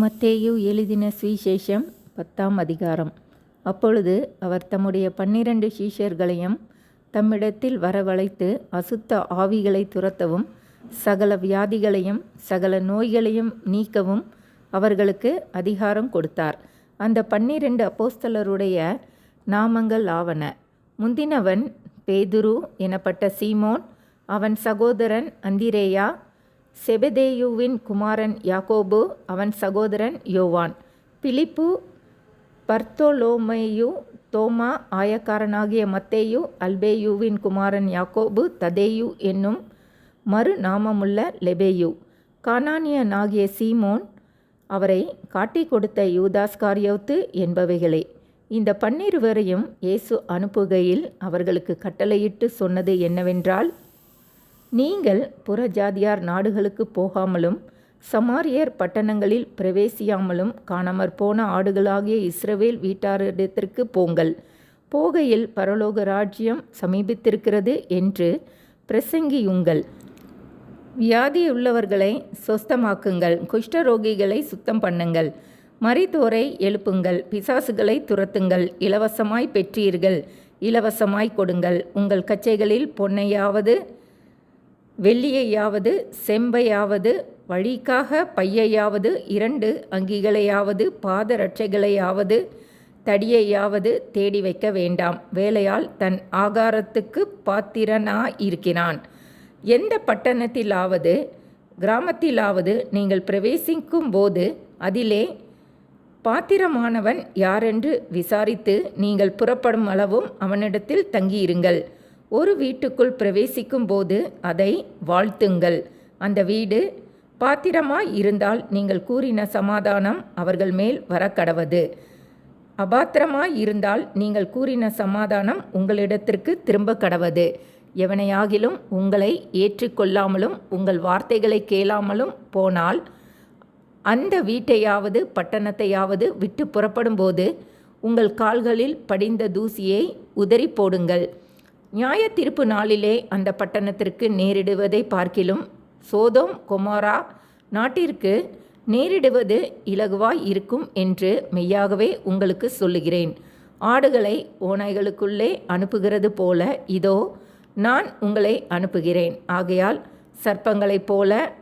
மத்தேயு எழுதின சுவிசேஷம் பத்தாம் அதிகாரம். அப்பொழுது அவர் தம்முடைய பன்னிரண்டு சீஷர்களையும் தம்மிடத்தில் வரவழைத்து அசுத்த ஆவிகளை துரத்தவும் சகல வியாதிகளையும் சகல நோய்களையும் நீக்கவும் அவர்களுக்கு அதிகாரம் கொடுத்தார். அந்த பன்னிரண்டு அப்போஸ்தலருடைய நாமங்கள் ஆவன. முந்தினவன் பேதுரு எனப்பட்ட சீமோன் அவன் சகோதரன் அந்திரேயா செபதேயுவின் குமாரன் யாக்கோபு அவன் சகோதரன் யோவான். பிலிப்பு பர்த்தோலோமேயு தோமா ஆயக்காரனாகிய மத்தேயு அல்பேயுவின் குமாரன் யாக்கோபு ததேயு என்னும் மறு நாமமுள்ள லெபேயு. கானானியனாகிய சீமோன் அவரை காட்டிக் கொடுத்த யூதாஸ்காரியோத்து என்பவைகளே. இந்த பன்னிருவரையும் இயேசு அனுப்புகையில் அவர்களுக்கு கட்டளையிட்டு சொன்னது என்னவென்றால் நீங்கள் புறஜாதியார் நாடுகளுக்கு போகாமலும் சமாரியர் பட்டணங்களில் பிரவேசியாமலும் காணாமற் போன ஆடுகளாகிய இஸ்ரவேல் வீட்டாரிடத்திற்கு போங்கள். போகையில் பரலோக ராஜ்யம் சமீபித்திருக்கிறது என்று பிரசங்கியுங்கள். வியாதியுள்ளவர்களை சொஸ்தமாக்குங்கள். குஷ்டரோகிகளை சுத்தம் பண்ணுங்கள் மரித்தோரை எழுப்புங்கள். பிசாசுகளை துரத்துங்கள். இலவசமாய் பெற்றீர்கள். இலவசமாய் கொடுங்கள். உங்கள் கச்சைகளில் பொன்னையாவது வெள்ளியையாவது செம்பையாவது வழிக்காக பையையாவது இரண்டு அங்கிகளையாவது பாதரட்சைகளையாவது தடியையாவது தேடி வைக்க வேண்டாம். வேலையால் தன் ஆகாரத்துக்கு பாத்திரனாயிருக்கிறான். எந்த பட்டணத்திலாவது கிராமத்திலாவது நீங்கள் பிரவேசிக்கும் போது அதிலே பாத்திரமானவன் யாரென்று விசாரித்து நீங்கள் புறப்படும் அளவும் அவனிடத்தில் தங்கியிருங்கள். ஒரு வீட்டுக்குள் பிரவேசிக்கும் போது அதை வாழ்த்துங்கள் அந்த வீடு பாத்திரமாய் இருந்தால் நீங்கள் கூறின சமாதானம் அவர்கள் மேல் வரக்கடவது அபாத்திரமாய் இருந்தால் நீங்கள் கூறின சமாதானம் உங்களிடத்திற்கு திரும்ப கடவது. எவனையாகிலும் உங்களை ஏற்றுக்கொள்ளாமலும் உங்கள் வார்த்தைகளை கேளாமலும் போனால் அந்த வீட்டையாவது பட்டணத்தையாவது விட்டு புறப்படும்போது உங்கள் கால்களில் படிந்த தூசியை உதறி போடுங்கள். நியாய தீர்ப்பு நாளிலே அந்த பட்டணத்திற்கு நேரிடுவதை பார்க்கிலும் சோதோம் கொமாரா நாட்டிற்கு நேரிடுவது இலகுவாய் இருக்கும் என்று மெய்யாகவே உங்களுக்கு சொல்லுகிறேன். ஆடுகளை ஓநாய்களுக்குள்ளே அனுப்புகிறது போல இதோ நான் உங்களை அனுப்புகிறேன். ஆகையால் சர்ப்பங்களைப் போல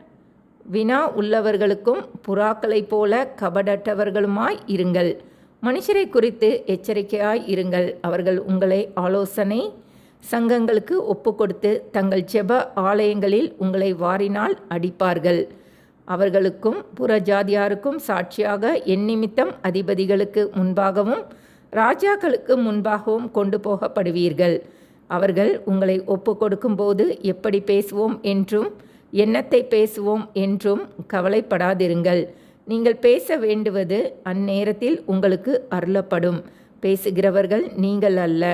வினா உள்ளவர்களுக்கும் புறாக்களைப் போல கபடற்றவர்களுமாய் இருங்கள். மனுஷரை குறித்து எச்சரிக்கையாய் இருங்கள். அவர்கள் உங்களை ஆலோசனை சங்கங்களுக்கு ஒப்பு கொடுத்து தங்கள் செப ஆலயங்களில் உங்களை வாரினால் அடிப்பார்கள். அவர்களுக்கும் புறஜாதியாருக்கும் சாட்சியாக என் நிமித்தம் அதிபதிகளுக்கு முன்பாகவும் ராஜாக்களுக்கு முன்பாகவும் கொண்டு போகப்படுவீர்கள். அவர்கள் உங்களை ஒப்பு கொடுக்கும்போது எப்படி பேசுவோம் என்றும் எண்ணத்தை பேசுவோம் என்றும் கவலைப்படாதிருங்கள். நீங்கள் பேச வேண்டுவது அந்நேரத்தில் உங்களுக்கு அருளப்படும். பேசுகிறவர்கள் நீங்கள் அல்ல.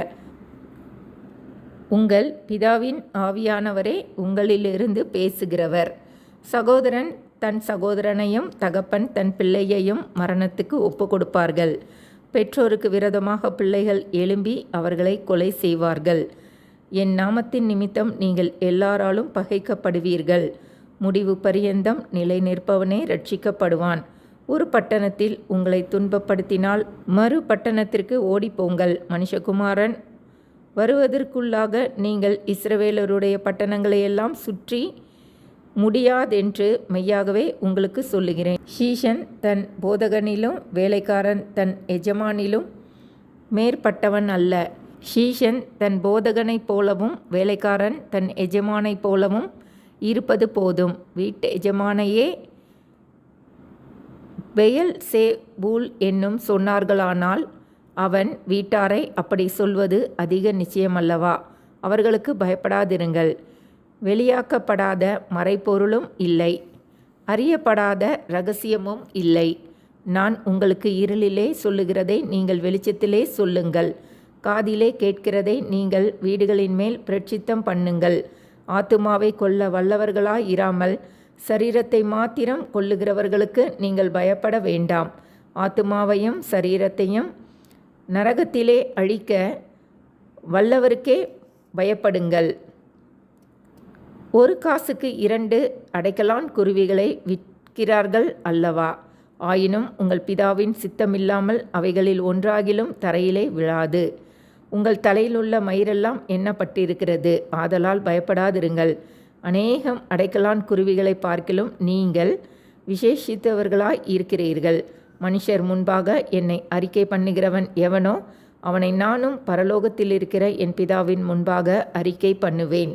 உங்கள் பிதாவின் ஆவியானவரே உங்களிலிருந்து பேசுகிறவர். சகோதரன் தன் சகோதரனையும் தகப்பன் தன் பிள்ளையையும் மரணத்துக்கு ஒப்பு கொடுப்பார்கள் பெற்றோருக்கு விரோதமாக பிள்ளைகள் எழும்பி அவர்களை கொலை செய்வார்கள். என் நாமத்தின் நிமித்தம் நீங்கள் எல்லாராலும் பகைக்கப்படுவீர்கள். முடிவு பரியந்தம் நிலை நிற்பவனே ரட்சிக்கப்படுவான் ஒரு பட்டணத்தில் உங்களை துன்பப்படுத்தினால் மறு பட்டணத்திற்கு ஓடிப்போங்கள். மனுஷகுமாரன் வருவதற்குள்ளாக நீங்கள் இஸ்ரவேலருடைய பட்டணங்களையெல்லாம் சுற்றி முடியாதென்று மெய்யாகவே உங்களுக்கு சொல்லுகிறேன். ஷீஷன் தன் போதகனிலும் வேலைக்காரன் தன் எஜமானிலும் மேற்பட்டவன் அல்ல. ஷீஷன் தன் போதகனைப் போலவும் வேலைக்காரன் தன் எஜமானைப் போலவும் இருப்பது போதும். வீட்டு எஜமானையே பெயல் சே பூல் என்னும் சொன்னார்களானால் அவன் வீட்டாரை அப்படி சொல்வது அதிக நிச்சயமல்லவா? அவர்களுக்கு பயப்படாதிருங்கள். வெளியாக்கப்படாத மறைப்பொருளும் இல்லை. அறியப்படாத ரகசியமும் இல்லை. நான் உங்களுக்கு இருளிலே சொல்லுகிறதை நீங்கள் வெளிச்சத்திலே சொல்லுங்கள். காதிலே கேட்கிறதை நீங்கள் வீடுகளின் மேல் பிரட்சித்தம் பண்ணுங்கள். ஆத்துமாவை கொல்ல வல்லவர்களாய் இராமல் சரீரத்தை மாத்திரம் கொல்லுகிறவர்களுக்கு நீங்கள் பயப்பட வேண்டாம். ஆத்துமாவையும் சரீரத்தையும் நரகத்திலே அழிக்க வல்லவருக்கே பயப்படுங்கள். ஒரு காசுக்கு இரண்டு அடைக்கலான் குருவிகளை விற்கிறார்கள் அல்லவா? ஆயினும் உங்கள் பிதாவின் சித்தமில்லாமல் அவைகளில் ஒன்றாகிலும் தரையிலே விழாது. உங்கள் தலையிலுள்ள மயிரெல்லாம் எண்ணப்பட்டிருக்கிறது. ஆதலால் பயப்படாதிருங்கள். அநேகம் அடைக்கலான் குருவிகளை பார்க்கிலும் நீங்கள் விசேஷித்தவர்களாய் இருக்கிறீர்கள். மனுஷர் முன்பாக என்னை அறிக்கை பண்ணுகிறவன் எவனோ அவனை நானும் பரலோகத்தில் இருக்கிற என் பிதாவின் முன்பாக அறிக்கை பண்ணுவேன்.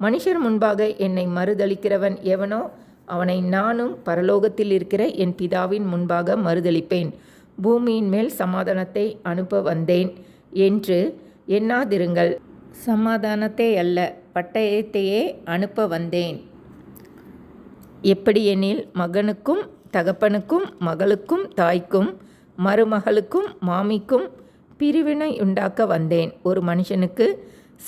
மனுஷர் முன்பாக என்னை மறுதளிக்கிறவன் எவனோ அவனை நானும் பரலோகத்தில் இருக்கிற என் பிதாவின் முன்பாக மறுதளிப்பேன் பூமியின் மேல் சமாதானத்தை அனுப்ப வந்தேன் என்று எண்ணாதிருங்கள். சமாதானத்தை அல்ல பட்டயத்தையே அனுப்ப வந்தேன். எப்படியெனில் மகனுக்கும் தகப்பனுக்கும் மகளுக்கும் தாய்க்கும் மருமகளுக்கும் மாமிக்கும் பிரிவினை உண்டாக்க வந்தேன். ஒரு மனுஷனுக்கு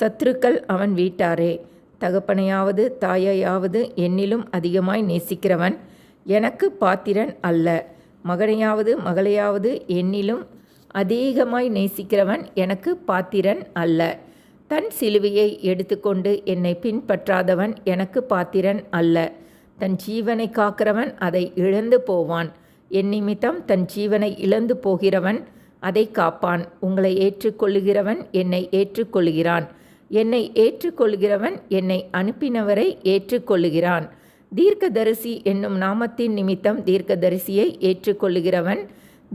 சத்துருக்கள் அவன் வீட்டாரே. தகப்பனையாவது தாயையாவது என்னிலும் அதிகமாய் நேசிக்கிறவன் எனக்கு பாத்திரன் அல்ல. மகனையாவது மகளையாவது என்னிலும் அதிகமாய் நேசிக்கிறவன் எனக்கு பாத்திரன் அல்ல. தன் சிலுவையை எடுத்துக்கொண்டு என்னை பின்பற்றாதவன் எனக்கு பாத்திரன் அல்ல. தன் ஜீவனை காக்கிறவன் அதை இழந்து போவான். என் நிமித்தம் தன் ஜீவனை இழந்து போகிறவன் அதை காப்பான். உங்களை ஏற்றுக்கொள்ளுகிறவன் என்னை ஏற்றுக்கொள்கிறான். என்னை ஏற்றுக்கொள்கிறவன் என்னை அனுப்பினவரை ஏற்றுக்கொள்ளுகிறான். தீர்க்கதரிசி என்னும் நாமத்தின் நிமித்தம் தீர்க்கதரிசியை ஏற்றுக்கொள்ளுகிறவன்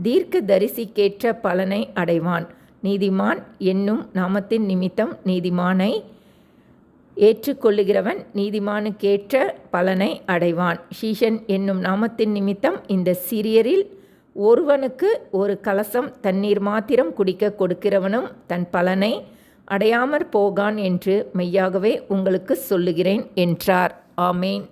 தீர்க்கதரிசிக்கேற்ற பலனை அடைவான். நீதிமான் என்னும் நாமத்தின் நிமித்தம் நீதிமானை ஏற்றுக்கொள்ளுகிறவன் நீதிமானுக்கேற்ற பலனை அடைவான். ஷீஷன் என்னும் நாமத்தின் நிமித்தம் இந்த சிறியரில் ஒருவனுக்கு ஒரு கலசம் தண்ணீர் மாத்திரம் குடிக்க கொடுக்கிறவனும் தன் பலனை அடையாமற் போகான் என்று மெய்யாகவே உங்களுக்கு சொல்லுகிறேன் என்றார். ஆமேன்.